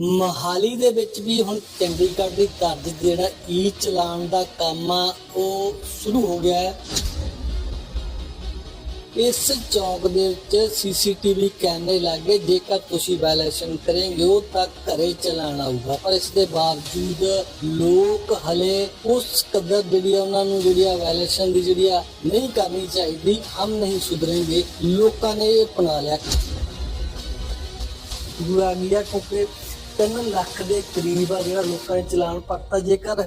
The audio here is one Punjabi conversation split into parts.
ਮਹਾਲੀ ਦੇ ਵਿੱਚ ਵੀ ਹੁਣ ਚੰਡੀਗੜ੍ਹ ਦੀ ਤਰਜ਼ ਜਿਹੜਾ ਈ ਚਲਾਨ ਦਾ ਕੰਮ ਆ, ਉਹ ਸ਼ੁਰੂ ਹੋ ਗਿਆ ਹੈ। ਇਸ ਚੌਕ ਦੇ ਵਿੱਚ ਸੀਸੀਟੀਵੀ ਕੈਮਰੇ ਲੱਗੇ ਜੇਕਰ ਤੁਸੀਂ ਵਾਇਲੇਸ਼ਨ ਕਰੇਂਗੇ, ਉਹ ਤਾਂ ਘਰੇ ਚਲਾਨ ਆਊਗਾ। ਪਰ ਇਸ ਦੇ ਬਾਵਜੂਦ ਲੋਕ ਹਲੇ ਉਸ ਕਦਰ ਜਿਹੜੀ ਆ, ਉਹਨਾਂ ਨੂੰ ਜਿਹੜੀ ਵਾਇਲੇਸ਼ਨ ਦੀ ਜਿਹੜੀ ਆ ਨਹੀਂ ਕਰਨੀ ਚਾਹੀਦੀ, ਹਮ ਨਹੀਂ ਸੁਧਰेंगे ਲੋਕਾਂ ਨੇ ਇਹ ਅਪਣਾ ਲਿਆ। ਬੁਰਾ ਗਿਆ 3 ਲੱਖ ਦੇ ਕਰੀਬ ਆ ਜਿਹੜਾ ਲੋਕਾਂ ਨੇ ਚਲਾਨ ਭਰਤਾ। ਜੇਕਰ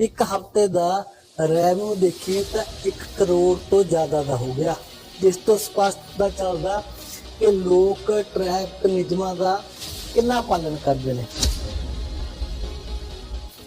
ਇੱਕ ਹਫ਼ਤੇ ਦਾ ਰੈਵਨਿਊ ਦੇਖੀਏ ਤਾਂ 1 ਕਰੋੜ ਤੋਂ ਜ਼ਿਆਦਾ ਦਾ ਹੋ ਗਿਆ। ਜਿਸ ਤੋਂ ਸਪਸ਼ਟ ਦਾ ਚੱਲਦਾ ਕਿ ਲੋਕ ਟ੍ਰੈਫਿਕ ਨਿਯਮਾਂ ਦਾ ਕਿੰਨਾ ਪਾਲਣ ਕਰਦੇ ਨੇ।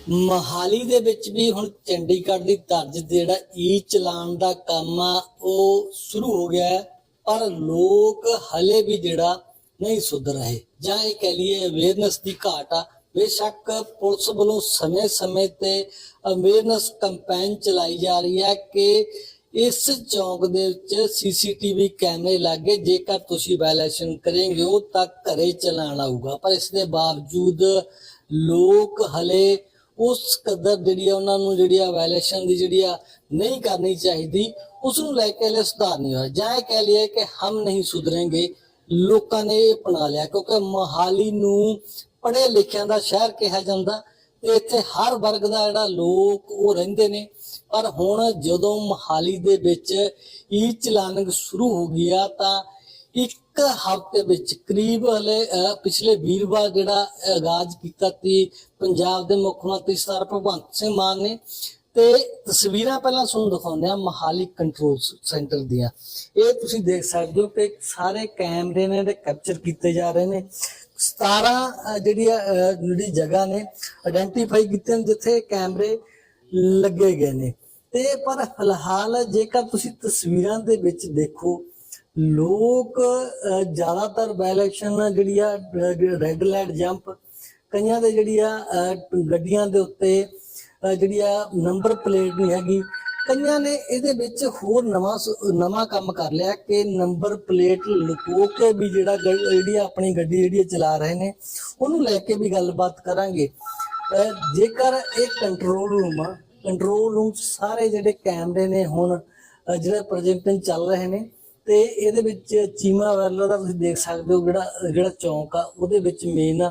ਮਹਾਲੀ ਦੇ ਵਿੱਚ ਵੀ ਹੁਣ ਚੰਡੀਗੜ੍ਹ ਦੀ ਤਰਜ਼ ਜਿਹੜਾ ਈ ਚਲਾਨ ਦਾ ਕੰਮ ਆ, ਉਹ ਸ਼ੁਰੂ ਹੋ ਗਿਆ ਹੈ। ਪਰ ਲੋਕ ਹਲੇ ਵੀ ਜਿਹੜਾ ਨਹੀਂ ਸੁਧਰ ਰਹੇ। ਜਾਂ ਇਹ ਕਹਿ ਲਈਏ ਅਵੇਅਰਨੈਸ ਦੀ ਘਾਟ ਆ। ਬੇਸ਼ੱਕ ਪੁਲਿਸ ਵੱਲੋਂ ਸਮੇਂ-ਸਮੇਂ ਤੇ ਅਵੇਅਰਨੈਸ ਕੈਂਪੇਨ ਚਲਾਈ ਜਾ ਰਹੀ ਹੈ ਕਿ ਇਸ ਚੌਕ ਦੇ ਵਿੱਚ ਸੀਸੀਟੀਵੀ ਕੈਮਰੇ ਲੱਗੇ। ਜੇਕਰ ਤੁਸੀਂ ਵਾਇਲੇਸ਼ਨ ਕਰੇਂਗੇ, ਉਹ ਤਾਂ ਘਰੇ ਚਲਾਨ ਆਊਗਾ। ਪਰ ਇਸ ਦੇ ਬਾਵਜੂਦ ਲੋਕ ਹਲੇ ਉਸ ਕਦਰ ਜਿਹੜੀ ਆ, ਉਹਨਾਂ ਨੂੰ ਜਿਹੜੀ ਆ ਵਾਇਲੇਸ਼ਨ ਦੀ ਜਿਹੜੀ ਆ ਨਹੀਂ ਕਰਨੀ ਚਾਹੀਦੀ ਉਸ ਨੂੰ ਲੈ ਕੇ ਹਲੇ ਸੁਧਾਰ ਨਹੀਂ ਹੋਇਆ। ਜਾਂ ਇਹ ਕਹਿ ਲਈਏ ਕਿ ਹਮ ਨਹੀਂ ਸੁਧरेंगे ਲੋਕਾਂ ਨੇ ਇਹ ਅਪਣਾ ਲਿਆ, ਕਿਉਂਕਿ ਮੋਹਾਲੀ ਨੂੰ ਪੜ੍ਹੇ ਲਿਖਿਆਂ ਦਾ ਸ਼ਹਿਰ ਕਿਹਾ ਜਾਂਦਾ ਤੇ ਇੱਥੇ ਹਰ ਵਰਗ ਦਾ ਜਿਹੜਾ ਲੋਕ ਉਹ ਰਹਿੰਦੇ ਨੇ। ਪਰ ਹੁਣ ਜਦੋਂ ਮੋਹਾਲੀ ਦੇ ਵਿੱਚ ਈ ਚਲਾਨਿੰਗ ਸ਼ੁਰੂ ਹੋ ਗਿਆ ਤਾਂ ਇੱਕ ਹਫ਼ਤੇ ਵਿੱਚ ਕਰੀਬ ਹਲੇ ਪਿਛਲੇ ਵੀਰਵਾਰ ਜਿਹੜਾ ਆਗਾਜ਼ ਕੀਤਾ ਸੀ ਪੰਜਾਬ ਦੇ ਮੁੱਖ ਮੰਤਰੀ ਸਰਦਾਰ ਭਗਵੰਤ ਸਿੰਘ ਮਾਨ ਨੇ ਤੇ ਤਸਵੀਰਾਂ ਪਹਿਲਾਂ ਤੁਹਾਨੂੰ ਦਿਖਾਉਂਦੇ ਆ ਮਹਾਲੀ ਕੰਟਰੋਲ ਸੈਂਟਰ ਦੀਆਂ। ਇਹ ਤੁਸੀਂ ਦੇਖ ਸਕਦੇ ਹੋ ਕਿ ਸਾਰੇ ਕੈਮਰੇ ਨੇ ਤੇ ਕੈਪਚਰ ਕੀਤੇ ਜਾ ਰਹੇ ਨੇ। 17 ਅਹ, ਜਿਹੜੀਆਂ ਜਿਹੜੀ ਜਗ੍ਹਾ ਨੇ ਆਇਡੈਂਟੀਫਾਈ ਕੀਤੇ ਨੇ ਜਿੱਥੇ ਕੈਮਰੇ ਲੱਗੇ ਗਏ ਨੇ। ਤੇ ਪਰ ਫਿਲਹਾਲ ਜੇਕਰ ਤੁਸੀਂ ਤਸਵੀਰਾਂ ਦੇ ਵਿੱਚ ਦੇਖੋ ਲੋਕ ਜ਼ਿਆਦਾਤਰ ਬਾਇਲੈਕਸ਼ਨ ਜਿਹੜੀ ਆ ਰੈੱਡ ਲਾਈਟ ਜੰਪ ਕਈਆਂ ਦੇ ਜਿਹੜੀ ਆ ਗੱਡੀਆਂ ਦੇ ਉੱਤੇ ਜਿਹੜੀ ਆ ਨੰਬਰ ਪਲੇਟ ਨਹੀਂ ਹੈਗੀ ਕਈਆਂ ਨੇ ਇਹਦੇ ਵਿੱਚ ਹੋਰ ਨਵਾਂ ਸ- ਨਵਾਂ ਕੰਮ ਕਰ ਲਿਆ ਕਿ ਨੰਬਰ ਪਲੇਟ ਲੁਕੋ ਕੇ ਵੀ ਜਿਹੜਾ ਗ- ਜਿਹੜੀ ਆ ਆਪਣੀ ਗੱਡੀ ਜਿਹੜੀ ਆ ਚਲਾ ਰਹੇ ਨੇ ਉਹਨੂੰ ਲੈ ਕੇ ਵੀ ਗੱਲਬਾਤ ਕਰਾਂਗੇ। ਜੇਕਰ ਇਹ ਕੰਟਰੋਲ ਰੂਮ ਆ ਕੰਟਰੋਲ ਰੂਮ 'ਚ ਸਾਰੇ ਜਿਹੜੇ ਕੈਮਰੇ ਨੇ ਹੁਣ ਅਹ, ਜਿਹੜੇ ਪ੍ਰੋਜੈਕਟਨ ਚੱਲ ਰਹੇ ਨੇ ਤੇ ਇਹਦੇ ਵਿੱਚ ਚੀਮਾ ਵੈਲਾ ਦਾ ਤੁਸੀਂ ਦੇਖ ਸਕਦੇ ਹੋ ਜਿਹੜਾ ਜਿਹੜਾ ਚੌਂਕ ਆ ਉਹਦੇ ਵਿੱਚ ਮੇਨ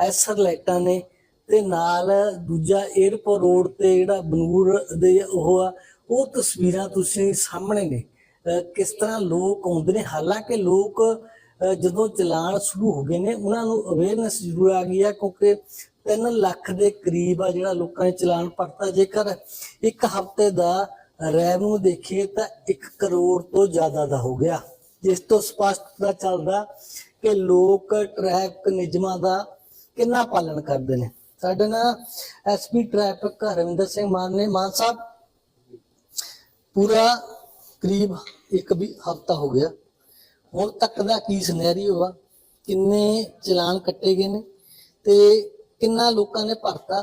ਐਸਰ ਲਾਈਟਾਂ ਨੇ ਤੇ ਨਾਲ ਦੂਜਾ 에어ਪੋਰਟ ਰੋਡ ਤੇ ਜਿਹੜਾ ਬਨੂਰ ਦੇ ਉਹ ਆ, ਉਹ ਤਸਵੀਰਾਂ ਤੁਸੀਂ ਸਾਹਮਣੇ ਨੇ। ਕਿਸ ਤਰ੍ਹਾਂ ਲੋਕ ਆਉਂਦੇ ਨੇ? ਹਾਲਾਂਕਿ ਲੋਕ ਜਦੋਂ ਚਲਾਨ ਸ਼ੁਰੂ ਹੋ ਗਏ ਨੇ, ਉਹਨਾਂ ਨੂੰ ਅਵੇਅਰਨੈਸ ਜ਼ਰੂਰ ਆ ਗਈ ਹੈ ਕਿਉਂਕਿ 3 ਲੱਖ ਦੇ ਕਰੀਬ ਆ ਜਿਹੜਾ ਲੋਕਾਂ ਨੇ ਚਲਾਨ ਭਰਤਾ। ਜੇਕਰ ਇੱਕ ਹਫ਼ਤੇ ਦਾ ਰੈਵਨਿਊ ਦੇਖੀਏ ਤਾਂ 1 ਕਰੋੜ ਤੋਂ ਜ਼ਿਆਦਾ ਦਾ ਹੋ ਗਿਆ। ਜਿਸ ਤੋਂ ਸਪਸ਼ਟ ਦਾ ਚੱਲਦਾ ਕਿ ਲੋਕ ਟ੍ਰੈਫਿਕ ਨਿਯਮਾਂ ਦਾ ਕਿੰਨਾ ਪਾਲਣ ਕਰਦੇ ਨੇ। ਸਾਡੇ ਨਾਲ ਐਸਪੀ ਟ੍ਰੈਫਿਕ ਹਰਵਿੰਦਰ ਸਿੰਘ ਮਾਨ ਨੇ। ਮਾਨ ਸਾਹਿਬ, ਪੂਰਾ ਕਰੀਬ ਇੱਕ ਵੀ ਹਫਤਾ ਹੋ ਗਿਆ। ਹੁਣ ਤੱਕ ਦਾ ਕੀ ਸਿਨੈਰੀਓ ਆ? ਕਿੰਨੇ ਚਲਾਨ ਕੱਟੇ ਗਏ ਨੇ ਤੇ ਕਿੰਨਾ ਲੋਕਾਂ ਨੇ ਭਰਤਾ?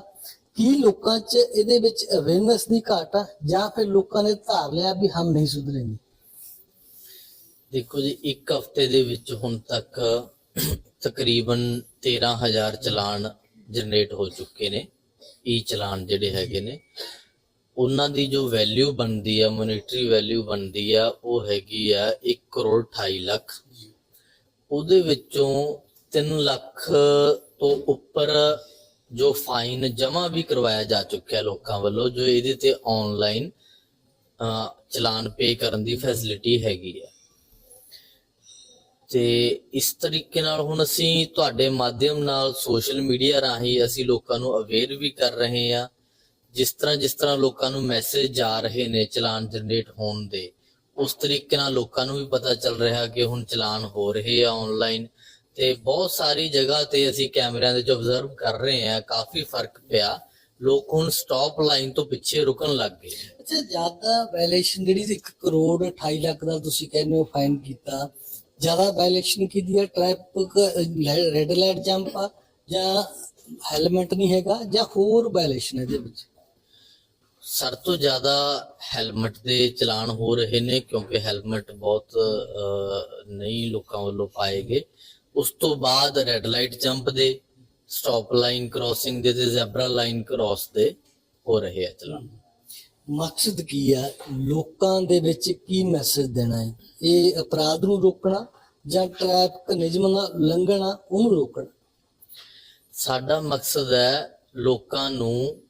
ਕੀ ਲੋਕਾਂ 'ਚ ਇਹਦੇ ਵਿੱਚ ਅਵੇਅਰਨੈਸ ਦੀ ਘਾਟ ਆ? ਜਾਂ ਫਿਰ ਲੋਕਾਂ ਨੇ ਧਾਰ ਲਿਆ ਵੀ ਹਮ ਨਹੀਂ ਸੁਧਰेंगे ਦੇਖੋ ਜੀ, ਇੱਕ ਹਫ਼ਤੇ ਦੇ ਵਿੱਚ ਹੁਣ ਤੱਕ ਤਕਰੀਬਨ 13000 ਚਲਾਨ ਜਨਰੇਟ ਹੋ ਚੁੱਕੇ ਨੇ ਈ ਚਲਾਨ ਜਿਹੜੇ ਹੈਗੇ ਨੇ, ਉਹਨਾਂ ਦੀ ਜੋ ਵੈਲਿਊ ਬਣਦੀ ਆ ਮੋਨਿਟਰੀ ਵੈਲਿਊ ਬਣਦੀ ਆ, ਉਹ ਹੈਗੀ ਆ 1 ਕਰੋੜ 28 ਲੱਖ। ਉਹਦੇ ਵਿੱਚੋਂ 3 ਲੱਖ ਤੋਂ ਉੱਪਰ ਜੋ ਫਾਈਨ ਜਮ੍ਹਾਂ ਵੀ ਕਰਵਾਇਆ ਜਾ ਚੁੱਕਿਆ ਲੋਕਾਂ ਵੱਲੋਂ, ਜੋ ਇਹਦੇ ਤੇ ਆਨਲਾਈਨ ਚਲਾਨ ਪੇ ਕਰਨ ਦੀ ਫੈਸਿਲਿਟੀ ਹੈਗੀ ਆ। ਤੇ ਇਸ ਤਰੀਕੇ ਨਾਲ ਹੁਣ ਅਸੀਂ ਤੁਹਾਡੇ ਮਾਧਿਅਮ ਨਾਲ ਸੋਸ਼ਲ ਮੀਡੀਆ ਰਾਹੀਂ ਅਸੀਂ ਲੋਕਾਂ ਨੂੰ ਅਵੇਅਰ ਵੀ ਕਰ ਰਹੇ ਹਾਂ, ਜਿਸ ਤਰ੍ਹਾਂ ਜਿਸ ਤਰ੍ਹਾਂ ਲੋਕਾਂ ਨੂੰ ਮੈਸੇਜ ਜਾ ਰਹੇ ਨੇ ਚਲਾਨ ਜਨਰੇਟ ਹੋਣ ਦੇ, ਉਸ ਤਰੀਕੇ ਨਾਲ ਲੋਕਾਂ ਨੂੰ ਵੀ ਪਤਾ ਚੱਲ ਰਿਹਾ ਕਿ ਹੁਣ ਚਲਾਨ ਹੋ ਰਹੇ ਆ ਆਨਲਾਈਨ ਤੇ ਬਹੁਤ ਸਾਰੀ ਜਗ੍ਹਾ ਤੇ ਅਸੀਂ ਕੈਮਰਿਆਂ ਦੇ ਜੋ ਆਬਜ਼ਰਵ ਕਰ ਰਹੇ ਹਾਂ, ਕਾਫੀ ਫ਼ਰਕ ਪਿਆ, ਲੋਕ ਹੁਣ ਸਟਾਪ ਲਾਈਨ ਤੋਂ ਪਿੱਛੇ ਰੁਕਣ ਲੱਗ ਗਏ ਅੱਛਾ, ਜ਼ਿਆਦਾ ਵਾਇਲੇਸ਼ਨ ਜਿਹੜੀ 1 ਕਰੋੜ 28 ਲੱਖ ਦਾ ਤੁਸੀਂ ਕਹਿੰਦੇ ਹੋ ਫਾਈਨ ਕੀਤਾ ਜ਼ਿਆਦਾ ਵਾਇਲੇਸ਼ਨ ਕੀਤੀ ਹੈ ਟ੍ਰੈਫਿਕ ਰੈੱਡ ਲਾਈਟ ਜੰਪ ਆ ਜਾਂ ਹੈਲਮਟ ਨਹੀਂ ਹੈਗਾ ਜਾਂ ਹੋਰ ਵਾਇਲੇਸ਼ਨ ਇਹਦੇ ਵਿੱਚ। ਸਰ ਤੋਂ ਜ਼ਿਆਦਾ ਹੈਲਮਟ ਦੇ ਚਲਾਨ ਹੋ ਰਹੇ ਨੇ ਕਿਉਂਕਿ ਹੈਲਮਟ ਬਹੁਤ ਨਹੀਂ ਲੋਕਾਂ ਵੱਲੋਂ ਪਾਏ ਗਏ ਉਸ ਤੋਂ ਬਾਅਦ ਰੈੱਡ ਲਾਈਟ ਜੰਪ ਦੇ ਸਟਾਪ ਲਾਈਨ ਕ੍ਰਾਸਿੰਗ ਦੇ ਤੇ ਜ਼ੈਬਰਾ ਲਾਈਨ ਕ੍ਰਾਸ ਦੇ ਹੋ ਰਹੇ ਆ ਚਲਾਨ ਮਕਸਦ ਕੀ ਆ? ਲੋਕਾਂ ਦੇ ਵਿੱਚ ਕੀ ਮੈਸੇਜ ਦੇਣਾ ਹੈ? ਇਹ ਅਪਰਾਧ ਨੂੰ ਰੋਕਣਾ ਜਾਂ ਟ੍ਰੈਫਿਕ ਨਿਯਮਾਂ ਦਾ ਉਲੰਘਣਾ ਉਹਨੂੰ ਰੋਕਣਾ? ਸਾਡਾ ਮਕਸਦ ਹੈ ਲੋਕਾਂ ਨੂੰ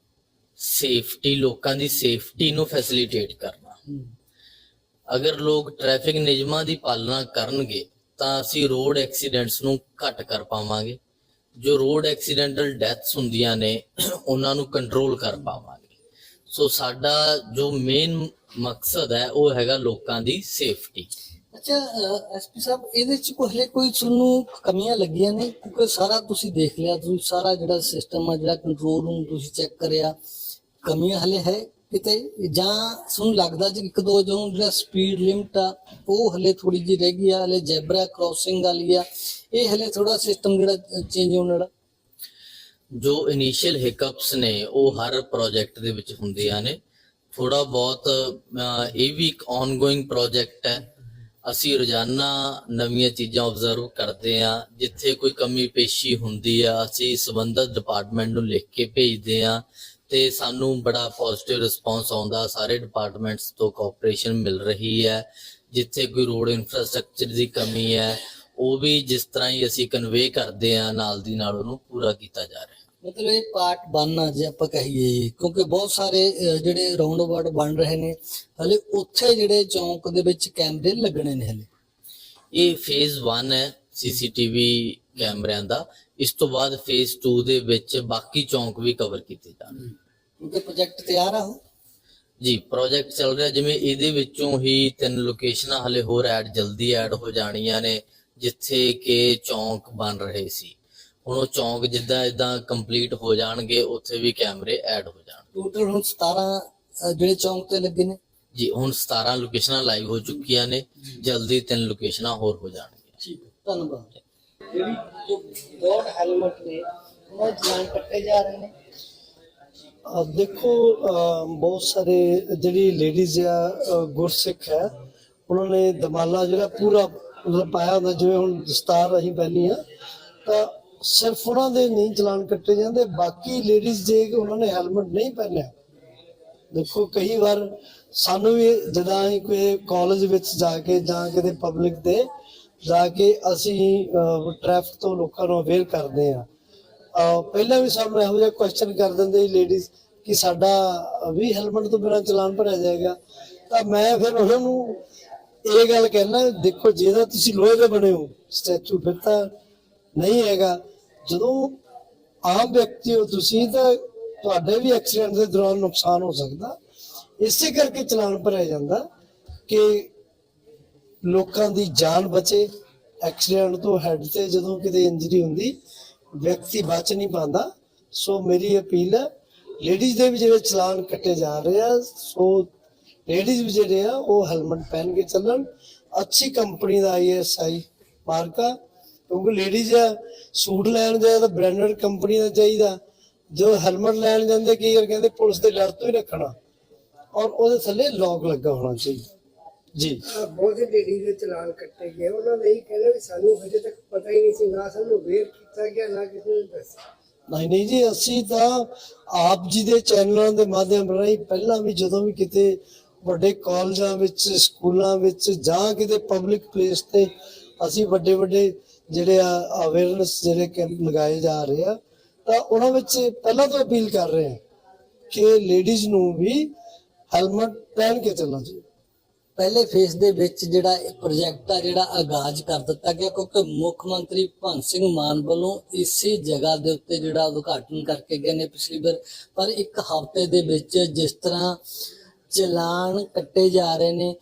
ਸੇਫਟੀ ਲੋਕਾਂ ਦੀ ਸੇਫਟੀ ਨੂੰ ਫੈਸਿਲਿਟੇਟ ਕਰਨਾ। ਅਗਰ ਲੋਕ ਟ੍ਰੈਫਿਕ ਨਿਯਮਾਂ ਦੀ ਪਾਲਣਾ ਕਰਨਗੇ ਤਾਂ ਅਸੀਂ ਰੋਡ ਐਕਸੀਡੈਂਟਸ ਨੂੰ ਘੱਟ ਕਰ ਪਾਵਾਂਗੇ। ਜੋ ਰੋਡ ਐਕਸੀਡੈਂਟਲ ਡੈਥਸ ਹੁੰਦੀਆਂ ਨੇ ਉਹਨਾਂ ਨੂੰ ਕੰਟਰੋਲ ਕਰ ਪਾਵਾਂਗੇ। ਸੋ ਸਾਡਾ ਜੋ ਮੇਨ ਮਕਸਦ ਹੈ, ਉਹ ਹੈਗਾ ਲੋਕਾਂ ਦੀ ਸੇਫਟੀ ਅੱਛਾ ਐਸਪੀ ਸਾਹਿਬ, ਇਹਦੇ ਚ ਕੋਈ ਹਲੇ ਕੋਈ ਤੁਹਾਨੂੰ ਕਮੀਆਂ ਲੱਗੀਆਂ ਨੇ? ਕਿਉਂਕਿ ਸਾਰਾ ਤੁਸੀਂ ਦੇਖ ਲਿਆ, ਤੁਸੀਂ ਸਾਰਾ ਜਿਹੜਾ ਸਿਸਟਮ ਆ, ਜਿਹੜਾ ਕੰਟਰੋਲ ਰੂਮ ਤੁਸੀਂ ਚੈੱਕ ਕਰਿਆ, ਕਮੀਆਂ ਹਲੇ ਹੈ ਕਿਤੇ? ਜਾਂ ਤੁਹਾਨੂੰ ਲੱਗਦਾ ਜੀ ਇੱਕ ਦੋ ਜੋ ਜਿਹੜਾ ਸਪੀਡ ਲਿਮਟ ਆ, ਉਹ ਹਲੇ ਥੋੜੀ ਜਿਹੀ ਰਹਿ ਗਈ ਆ, ਹਲੇ ਜੈਬਰਾ ਕ੍ਰਾਸਿੰਗ ਵਾਲੀ ਆ, ਇਹ ਹਲੇ ਥੋੜਾ ਸਿਸਟਮ ਜਿਹੜਾ ਚੇਂਜ ਹੋਣ ਵਾਲਾ? ਜੋ ਇਨੀਸ਼ੀਅਲ ਹਿਕਅਪਸ ਨੇ, ਉਹ ਹਰ ਪ੍ਰੋਜੈਕਟ ਦੇ ਵਿੱਚ ਹੁੰਦੀਆਂ ਨੇ। ਥੋੜਾ ਬਹੁਤ ਇਹ ਵੀ ਇੱਕ ਆਨਗੋਇੰਗ ਪ੍ਰੋਜੈਕਟ ਹੈ। ਅਸੀਂ ਰੋਜ਼ਾਨਾ ਨਵੀਆਂ ਚੀਜ਼ਾਂ ਆਬਜ਼ਰਵ ਕਰਦੇ ਆ ਜਿੱਥੇ ਕੋਈ ਕਮੀ ਪੇਸ਼ੀ ਹੁੰਦੀ ਆ, ਅਸੀਂ ਸੰਬੰਧਿਤ ਡਿਪਾਰਟਮੈਂਟ ਨੂੰ ਲਿਖ ਕੇ ਭੇਜਦੇ ਆ ਤੇ ਸਾਨੂੰ ਬੜਾ ਪੋਜ਼ਿਟਿਵ ਰਿਸਪਾਂਸ ਆਉਂਦਾ। ਸਾਰੇ ਡਿਪਾਰਟਮੈਂਟਸ ਤੋਂ ਕੋਆਪਰੇਸ਼ਨ ਮਿਲ ਰਹੀ ਹੈ, ਜਿੱਥੇ ਕੋਈ ਰੋਡ ਇਨਫਰਾਸਟ੍ਰਕਚਰ ਦੀ ਕਮੀ ਹੈ ਉਹ ਵੀ ਜਿਸ ਤਰ੍ਹਾਂ ਹੀ ਅਸੀਂ ਕਨਵੇ ਕਰਦੇ ਆ ਨਾਲ ਦੀ ਨਾਲ ਉਹਨੂੰ ਪੂਰਾ ਕੀਤਾ ਜਾ ਰਿਹਾ। ਮਤਲਬ ਇਹ ਪਾਰਟ ਬਣਨਾ ਜੇ ਆਪਾਂ ਕਹੀਏ ਕਿਉਂਕਿ ਬਹੁਤ ਸਾਰੇ ਜਿਹੜੇ ਰਾਉਂਡ ਅਬਾਊਟ ਬਣ ਰਹੇ ਨੇ ਹਲੇ ਉੱਥੇ ਜਿਹੜੇ ਚੌਂਕ ਦੇ ਵਿੱਚ ਕੈਮਰੇ ਲੱਗਣੇ ਨੇ ਹਲੇ। ਇਹ ਫੇਜ਼ 1 ਹੈ ਸੀਸੀਟੀਵੀ ਕੈਮਰਿਆਂ ਦਾ। ਇਸ ਤੋਂ ਬਾਅਦ ਫੇਜ਼ 2 ਦੇ ਵਿੱਚ ਬਾਕੀ ਚੌਂਕ ਵੀ ਕਵਰ ਕੀਤੇ ਜਾਣਗੇ। ਕਿਉਂਕਿ ਪ੍ਰੋਜੈਕਟ ਤਿਆਰ ਆ ਜੀ ਪ੍ਰੋਜੈਕਟ ਚੱਲ ਰਿਹਾ। ਜਿਵੇਂ ਇਹਦੇ ਵਿੱਚੋਂ ਹੀ ਤਿੰਨ ਲੋਕੇਸ਼ਨਾਂ ਹਲੇ ਹੋਰ ਐਡ ਜਲਦੀ ਐਡ ਹੋ ਜਾਣੀਆਂ ਨੇ। ਜਿੱਥੇ ਕਿ ਚੌਂਕ ਬਣ ਰਹੇ ਸੀ। ਹੁਣ ਉਹ ਚੌਂਕ ਜਿੱਦਾਂ ਇਦਾਂ ਕੰਪਲੀਟ ਹੋ ਜਾਣਗੇ ਉੱਥੇ ਵੀ ਕੈਮਰੇ ਐਡ ਹੋ ਜਾਣਗੇ ਟੋਟਲ ਹੁਣ 17 ਅਹ, ਜਿਹੜੇ ਚੌਂਕ ਤੇ ਲੱਗੇ ਨੇ? ਜੀ ਹੁਣ 17 ਲੋਕੇਸ਼ਨਾਂ ਲਾਈਵ ਹੋ ਚੁੱਕੀਆਂ ਨੇ। ਜਲਦੀ ਤਿੰਨ ਲੋਕੇਸ਼ਨਾਂ ਹੋਰ ਹੋ ਜਾਣਗੀਆਂ। ਠੀਕ ਧੰਨਵਾਦ। ਜਿਹੜੀ ਬੋਰਡ ਹੈਲਮਟ ਨੇ ਉਹ ਜਾਨ ਕੱਟੇ ਜਾ ਰਹੇ ਨੇ। ਦੇਖੋ ਬਹੁਤ ਸਾਰੇ ਜਿਹੜੀ ਲੇਡੀਜ਼ ਆ ਗੁਰਸਿੱਖ ਹੈ ਉਹਨਾਂ ਨੇ ਦਮਾਲਾ ਜਿਹੜਾ ਪੂਰਾ ਪਾਇਆ ਹੁੰਦਾ, ਜਿਵੇਂ ਹੁਣ ਦਸਤਾਰ ਅਸੀਂ ਪਹਿਨੀ ਆ, ਤਾਂ ਸਿਰਫ ਉਹਨਾਂ ਦੇ ਨਹੀਂ, ਚਲਾਨ ਕੱਟੇ ਜਾਂਦੇ, ਬਾਕੀ ਲੇਡੀਜ਼ ਜੇ ਉਹਨਾਂ ਨੇ ਹੈਲਮਟ ਨਹੀਂ ਪਹਿਨਿਆ। ਦੇਖੋ, ਕਈ ਵਾਰ ਸਾਨੂੰ ਵੀ ਜਦੋਂ ਅਸੀਂ ਕੋਈ ਕਾਲਜ ਵਿੱਚ ਜਾ ਕੇ ਜਾਂ ਕਿਤੇ ਪਬਲਿਕ ਤੇ ਜਾ ਕੇ ਅਸੀਂ ਟ੍ਰੈਫਿਕ ਤੋਂ ਲੋਕਾਂ ਨੂੰ ਅਵੇਅਰ ਕਰਦੇ ਆ ਪਹਿਲਾਂ ਵੀ ਸਾਨੂੰ ਇਹੋ ਜਿਹਾ ਕੁਐਸਚਨ ਕਰ ਦਿੰਦੇ ਲੇਡੀਜ਼ ਕਿ ਸਾਡਾ ਵੀ ਹੈਲਮਟ ਤੋਂ ਬਿਨਾਂ ਚਲਾਨ ਭਰਿਆ ਜਾਏਗਾ। ਤਾਂ ਮੈਂ ਫਿਰ ਉਹਨਾਂ ਨੂੰ ਇਹ ਗੱਲ ਕਹਿਣਾ, ਦੇਖੋ ਜੇ ਤੁਸੀਂ ਲੋਹੇ ਦੇ ਬਣੇ ਹੋ, ਸਟੈਚੂ ਫਿਰ ਤਾਂ ਨਹੀਂ ਹੈਗਾ। ਜਦੋਂ ਆਮ ਵਿਅਕਤੀ ਹੋ ਤੁਸੀਂ, ਤਾਂ ਤੁਹਾਡੇ ਵੀ ਐਕਸੀਡੈਂਟ ਦੇ ਦੌਰਾਨ ਨੁਕਸਾਨ ਹੋ ਸਕਦਾ। ਇਸੇ ਕਰਕੇ ਚਲਾਨ ਭਰਿਆ ਜਾਂਦਾ ਕਿ ਲੋਕਾਂ ਦੀ ਜਾਨ ਬਚੇ। ਐਕਸੀਡੈਂਟ ਤੋਂ ਹੈਡ ਤੇ ਜਦੋਂ ਕਿਤੇ ਇੰਜਰੀ ਹੁੰਦੀ, ਵਿਅਕਤੀ ਬਚ ਨਹੀਂ ਪਾਉਂਦਾ। ਸੋ ਮੇਰੀ ਅਪੀਲ ਹੈ ਲੇਡੀਜ਼ ਦੇ ਵੀ ਜਿਹੜੇ ਚਲਾਨ ਕੱਟੇ ਜਾ ਰਹੇ ਆ, ਸੋ ਲੇਡੀਜ਼ ਵੀ ਜਿਹੜੇ ਆ ਉਹ ਹੈਲਮਟ ਪਹਿਨ ਕੇ ਚੱਲਣ। ਅੱਛੀ ਕੰਪਨੀ ਦਾ ਆਈਐਸਆਈ ਮਾਰਕਾ। ਕਿਉਂਕਿ ਲੇਡੀਜ਼ ਆ ਸੂਟ ਲੈਣ ਜਾਏ ਤਾਂ ਬ੍ਰਾਂਡਡ ਕੰਪਨੀ ਦਾ ਚਾਹੀਦਾ। ਜੋ ਹੈਲਮਟ ਲੈਣ ਜਾਂਦੇ ਕੀ ਵਾਰ ਕਹਿੰਦੇ ਪੁਲਿਸ ਦੇ ਡਰ ਤੋਂ ਹੀ ਰੱਖਣਾ। ਔਰ ਉਹਦੇ ਥੱਲੇ ਲੌਕ ਲੱਗਾ ਹੋਣਾ ਚਾਹੀਦਾ। ਜੀ। ਬਹੁਤ ਲੇਡੀ ਦੇ ਚਲਾਨ ਕੱਟੇ ਗਏ। ਉਹਨਾਂ ਨੇ ਇਹ ਕਹਿੰਦੇ ਵੀ ਸਾਨੂੰ ਹਜੇ ਤੱਕ ਪਤਾ ਹੀ ਨਹੀਂ ਸੀ ਨਾ ਸਾਨੂੰ ਵੇਰ ਕੀਤਾ ਗਿਆ ਨਾ ਕਿਸੇ ਨੇ ਦੱਸਿਆ। ਨਹੀਂ ਨਹੀਂ ਜੀ ਅਸੀਂ ਤਾਂ ਆਪ ਜੀ ਦੇ ਚੈਨਲਾਂ ਦੇ ਮਾਧਿਅਮ ਰਾਹੀਂ ਪਹਿਲਾਂ ਵੀ ਜਦੋਂ ਵੀ ਕਿਤੇ ਵੱਡੇ ਕਾਲਜਾਂ ਵਿੱਚ, ਸਕੂਲਾਂ ਵਿੱਚ ਜਾਂ ਕਿਤੇ ਪਬਲਿਕ ਪਲੇਸ ਤੇ ਅਸੀਂ ਵੱਡੇ ਵੱਡੇ ਜਿਹੜੇ ਆ ਅਵੇਅਰਨੈਸ ਜਿਹੜੇ ਕੈਂਪ ਲਗਾਏ ਜਾ ਰਹੇ ਆ, ਤਾਂ ਉਹਨਾਂ ਵਿੱਚ ਪਹਿਲਾਂ ਤੋਂ ਅਪੀਲ ਕਰ ਰਹੇ ਹਾਂ ਕਿ ਲੇਡੀਜ਼ ਨੂੰ ਵੀ ਹੈਲਮਟ ਪਹਿਨ ਕੇ ਚੱਲਣਾ ਚਾਹੀਦਾ ਪਹਿਲੇ ਫੇਸ ਦੇ ਵਿੱਚ ਜਿਹੜਾ ਇਹ ਪ੍ਰੋਜੈਕਟ ਆ, ਜਿਹੜਾ ਆਗਾਜ਼ ਕਰ ਦਿੱਤਾ ਗਿਆ, ਕਿਉਂਕਿ ਮੁੱਖ ਮੰਤਰੀ ਭਗਵੰਤ ਸਿੰਘ ਮਾਨ ਵੱਲੋਂ ਇਸੇ ਜਗ੍ਹਾ ਦੇ ਉੱਤੇ ਜਿਹੜਾ ਉਦਘਾਟਨ ਕਰਕੇ ਗਏ ਨੇ ਪਿਛਲੀ ਵਾਰ। ਪਰ ਇੱਕ ਹਫ਼ਤੇ ਦੇ ਵਿੱਚ ਜਿਸ ਤਰ੍ਹਾਂ ਚਲਾਨ ਕੱਟੇ ਜਾ ਰਹੇ ਨੇ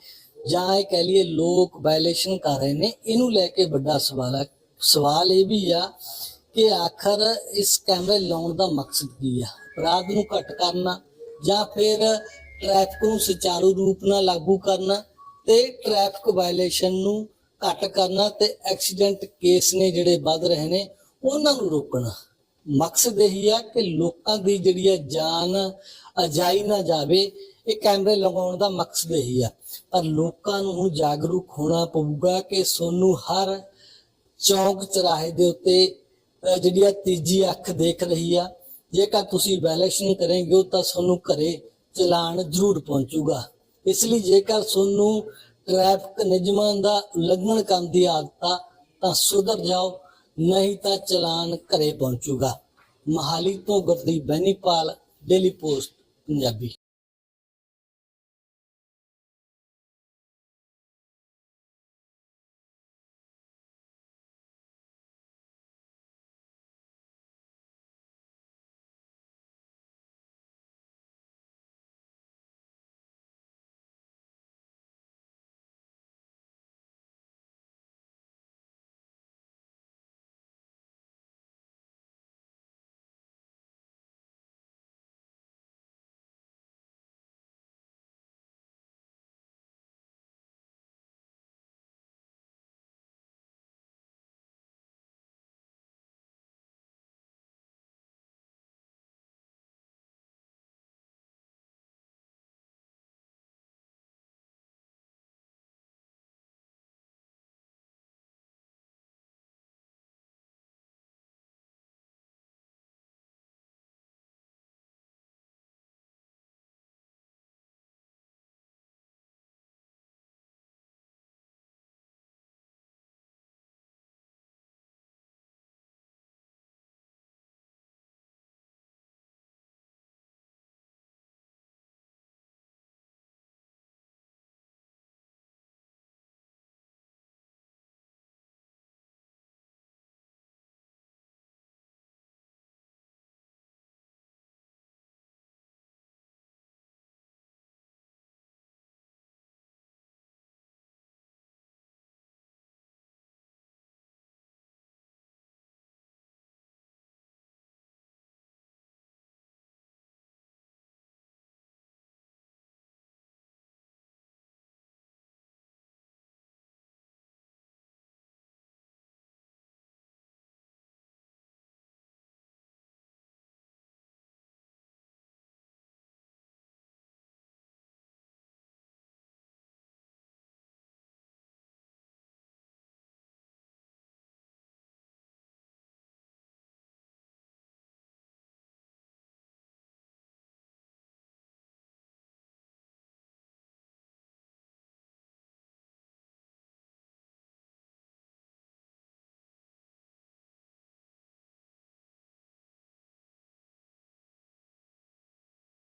ਜਾਂ ਇਹ ਕਹਿ ਲਈਏ ਲੋਕ ਵਾਇਲੇਸ਼ਨ ਕਰ ਰਹੇ ਨੇ, ਇਹਨੂੰ ਲੈ ਕੇ ਵੱਡਾ ਸਵਾਲ ਹੈ। ਸਵਾਲ ਇਹ ਵੀ ਆ ਕਿ ਆਖਰ ਇਸ ਕੈਮਰੇ ਲਾਉਣ ਦਾ ਮਕਸਦ ਕੀ ਆ? ਅਪਰਾਧ ਨੂੰ ਘੱਟ ਕਰਨਾ ਜਾਂ ਫਿਰ ਟ੍ਰੈਫਿਕ ਨੂੰ ਸੁਚਾਰੂ ਰੂਪ ਨਾਲ ਲਾਗੂ ਕਰਨਾ ਤੇ ਟ੍ਰੈਫਿਕ ਵਾਇਲੇਸ਼ਨ ਨੂੰ ਘੱਟ ਕਰਨਾ ਤੇ ਐਕਸੀਡੈਂਟ ਕੇਸ ਨੇ ਜਿਹੜੇ ਵੱਧ ਰਹੇ ਨੇ, ਉਹਨਾਂ ਨੂੰ ਰੋਕਣਾ। ਮਕਸਦ ਇਹੀ ਆ ਕਿ ਲੋਕਾਂ ਦੀ ਜਿਹੜੀ ਹੈ ਜਾਨ ਅਜਾਈ ਨਾ ਜਾਵੇ ਇਹ ਕੈਮਰੇ ਲਗਾਉਣ ਦਾ ਮਕਸਦ ਇਹੀ ਆ। ਪਰ ਲੋਕਾਂ ਨੂੰ ਹੁਣ ਜਾਗਰੂਕ ਹੋਣਾ ਪਊਗਾ ਕਿ ਸੋਨੂੰ ਹਰ ਚੌਂਕ ਚਰਾਹੇ ਦੇ ਉੱਤੇ ਜਿਹੜੀ ਆ ਤੀਜੀ ਅੱਖ ਦੇਖ ਰਹੀ ਆ। ਜੇਕਰ ਤੁਸੀਂ ਵੈਲੇਸ਼ਨ ਕਰੋਗੇ ਤਾਂ ਤੁਹਾਨੂੰ ਘਰੇ ਚਲਾਨ ਜ਼ਰੂਰ ਪਹੁੰਚੂਗਾ। ਇਸ ਲਈ ਜੇਕਰ ਤੁਹਾਨੂੰ ਟ੍ਰੈਫਿਕ ਨਿਯਮਾਂ ਦਾ ਉਲੰਘਣ ਕਰਨ ਦੀ ਆਦਤ ਆ ਤਾਂ ਸੁਧਰ ਜਾਓ, ਨਹੀਂ ਤਾਂ ਚਲਾਨ ਘਰੇ ਪਹੁੰਚੂਗਾ। ਮਹਾਲੀ ਤੋਂ ਗੁਰਦੀਪ ਬੈਨੀਪਾਲ ਡੇਲੀ ਪੋਸਟ ਪੰਜਾਬੀ।